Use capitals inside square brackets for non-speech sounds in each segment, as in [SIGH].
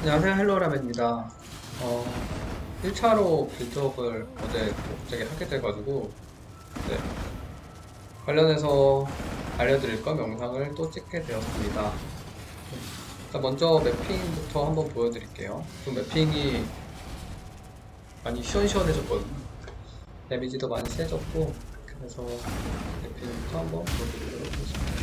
안녕하세요 헬로라면입니다. 어, 1차로 빌드업을 어제 갑자기 하게 돼가지고 네. 관련해서 알려드릴 건 영상을 또 찍게 되었습니다. 일단 먼저 매핑부터 한번 보여드릴게요. 좀 매핑이 많이 시원시원해졌거든요. 데미지도 많이 세졌고 그래서 매핑부터 한번 보여드리도록 하겠습니다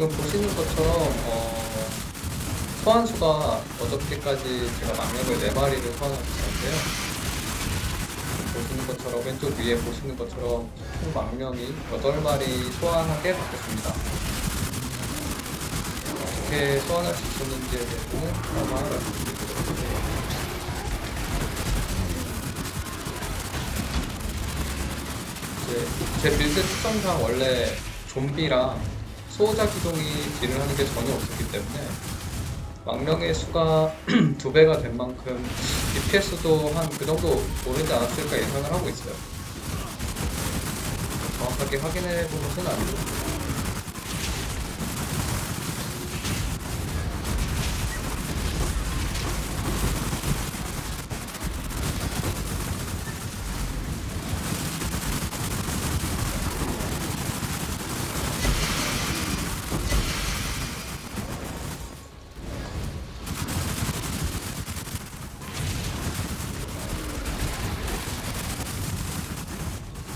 지금 보시는 것처럼 어, 소환수가 어저께까지 제가 망력을 4마리를 소환했었는데요. 보시는 것처럼 왼쪽 위에 보시는 것처럼 총 망령이 8마리 소환하게 바뀌었습니다. 어떻게 소환할 수 있었는지에 대해서는 아마 이제 제 빌드 특성상 원래 좀비랑 소호자 기동이 딜을 하는 게 전혀 없었기 때문에 망령의 수가 [CLEARS THROAT] 두 배가 된 만큼 DPS도 한 그 정도 오르지 않았을까 예상을 하고 있어요. 정확하게 확인해 본 것은 아니고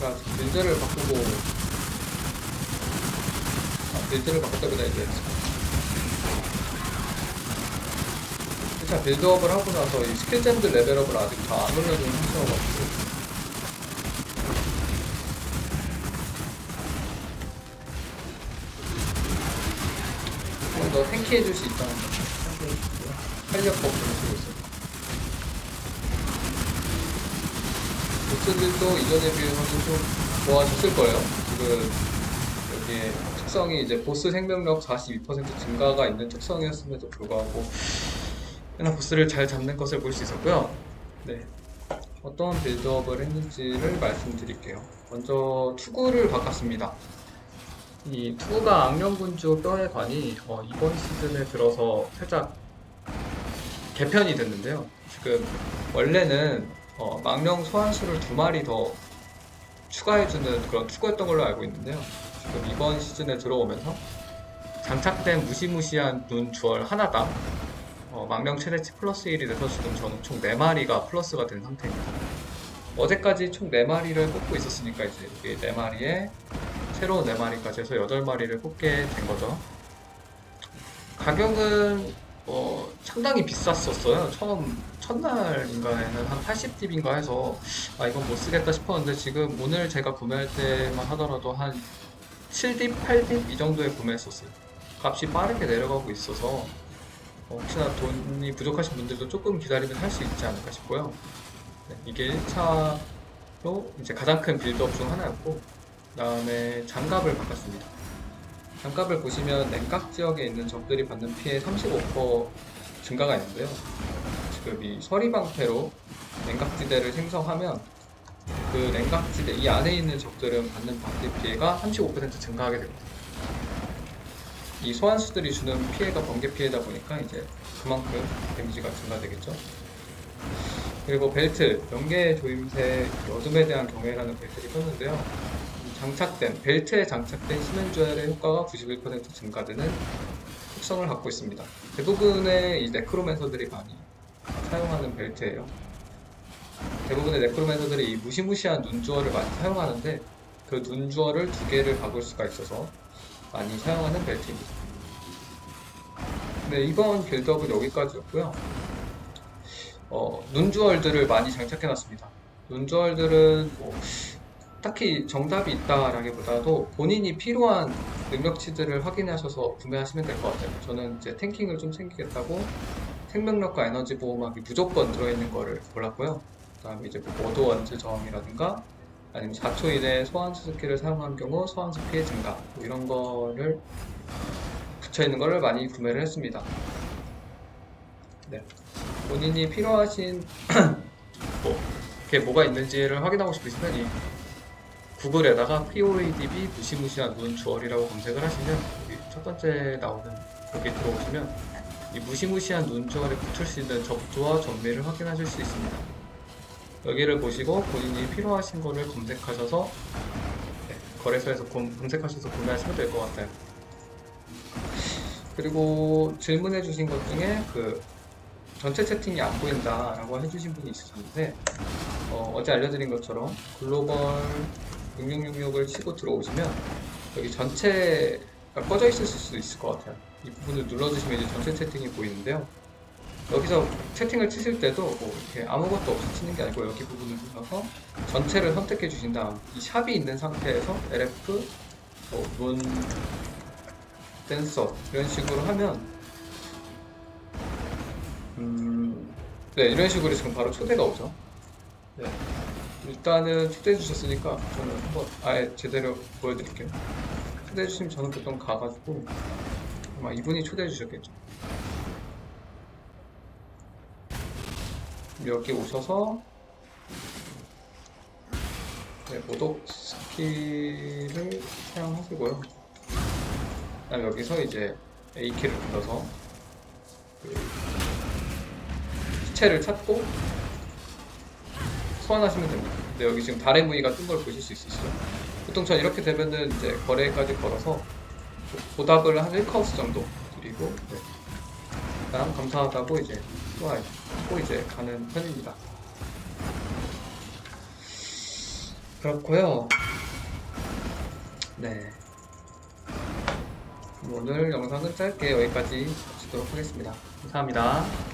그러니까 빌드를 바꾸고 아, 빌드를 바꿨다기보다 이제. 1차 빌드업을 하고 나서 이 스킬잼들 레벨업을 아직 다 안 올려준 상태여가지고. 좀더 탱키해줄 수 있다는 거 활력법 좀 쓰고 있어요 보스들도 이전에 비해서는 좀 좋아졌을 거예요. 지금 여기에 특성이 이제 보스 생명력 42% 증가가 있는 특성이었음에도 불구하고 꽤나 보스를 잘 잡는 것을 볼 수 있었고요. 네. 어떤 빌드업을 했는지를 말씀드릴게요. 먼저 투구를 바꿨습니다. 이 투구가 악령군주 뼈의 관이 어, 이번 시즌에 들어서 살짝 개편이 됐는데요. 지금 원래는 어, 망령 소환수를 두 마리 더 추가해주는 그런 투구였던 걸로 알고 있는데요. 지금 이번 시즌에 들어오면서 장착된 무시무시한 눈 주얼 하나당 어, 망령 최대치 플러스 1이 돼서 지금 저는 총 4마리가 플러스가 된 상태입니다. 어제까지 총 4마리를 뽑고 있었으니까 이제 이게 4마리에 새로운 4마리까지 해서 8마리를 뽑게 된 거죠. 가격은 어, 상당히 비쌌었어요. 처음 첫날인가에는 한 80딥인가 해서 아 이건 못 쓰겠다 싶었는데 지금 오늘 제가 구매할 때만 하더라도 한 7딥, 8딥 이 정도에 구매했었어요. 값이 빠르게 내려가고 있어서 어, 혹시나 돈이 부족하신 분들도 조금 기다리면 살수 있지 않을까 싶고요. 네, 이게 1차로 이제 가장 큰 빌드업 중 하나였고 그다음에 장갑을 바꿨습니다. 장갑을 보시면 냉각 지역에 있는 적들이 받는 피해 35% 증가가 있는데요. 이 서리방패로 냉각지대를 생성하면 그 냉각지대 이 안에 있는 적들은 받는 방패 피해가 35% 증가하게 됩니다. 이 소환수들이 주는 피해가 번개 피해다 보니까 이제 그만큼 데미지가 증가되겠죠. 그리고 벨트, 연계 조임새 어둠에 대한 경외라는 벨트를 썼는데요. 장착된 벨트에 장착된 시멘주얼의 효과가 91% 증가되는 특성을 갖고 있습니다. 대부분의 이 네크로맨서들이 많이 사용하는 벨트예요. 대부분의 네크로맨서들이 이 무시무시한 눈주얼을 많이 사용하는데 그 눈주얼을 두 개를 바꿀 수가 있어서 많이 사용하는 벨트입니다. 네, 이번 빌드업은 여기까지였고요. 어, 눈주얼들을 많이 장착해놨습니다. 눈주얼들은 뭐 딱히 정답이 있다라기보다도 본인이 필요한 능력치들을 확인하셔서 구매하시면 될 것 같아요. 저는 이제 탱킹을 좀 챙기겠다고 생명력과 에너지 보호막이 무조건 들어있는 거를 골랐고요. 그 다음에 이제 뭐 모드 원즈 저항이라든가 아니면 4초 이내에 소환수 스킬을 사용한 경우 소환수 피해 증가 뭐 이런 거를 붙여 있는 거를 많이 구매를 했습니다. 네. 본인이 필요하신 [CLEARS THROAT] 뭐 이게 뭐가 있는지를 확인하고 싶으시면 이 구글에다가 POADB 무시무시한 눈 주얼이라고 검색을 하시면 첫 번째 나오는 여기 들어오시면 이 무시무시한 눈 주얼에 붙을 수 있는 적두와 정밀을 확인하실 수 있습니다. 여기를 보시고 본인이 필요하신 거를 검색하셔서 네, 거래소에서 검- 검색하셔서 구매하시면 될 것 같아요. 그리고 질문해 주신 것 중에 그 전체 채팅이 안 보인다 라고 해주신 분이 있으셨는데 어, 제 알려드린 것처럼 글로벌 6666을 치고 들어오시면 여기 전체가 꺼져 있을 수 있을 것 같아요. 이 부분을 눌러주시면 이제 전체 채팅이 보이는데요. 여기서 채팅을 치실 때도 뭐 이렇게 아무것도 없이 치는 게 아니고 여기 부분을 눌러서 전체를 선택해 주신 다음 이 샵이 있는 상태에서 LF 뭐, 문 댄서 이런 식으로 하면 음, 네 이런 식으로 지금 바로 초대가 오죠. 네. 일단은 초대해 주셨으니까 저는 한번 아예 제대로 보여드릴게요. 초대해 주시면 저는 보통 가가지고 아마 이분이 초대해 주셨겠죠. 여기 오셔서 네, 모독 스킬을 사용하시고요. 그다음 여기서 이제 A키를 눌러서 그 시체를 찾고 소환하시면 됩니다. 근데 여기 지금 달의 무늬가 뜬 걸 보실 수 있으시죠? 보통 전 이렇게 되면은 이제 거래까지 걸어서 보답을 한 1카우스 정도 드리고 네. 그다음 감사하다고 이제 또하고 이제 가는 편입니다. 그렇고요. 네. 오늘 영상은 짧게 여기까지 마치도록 하겠습니다. 감사합니다.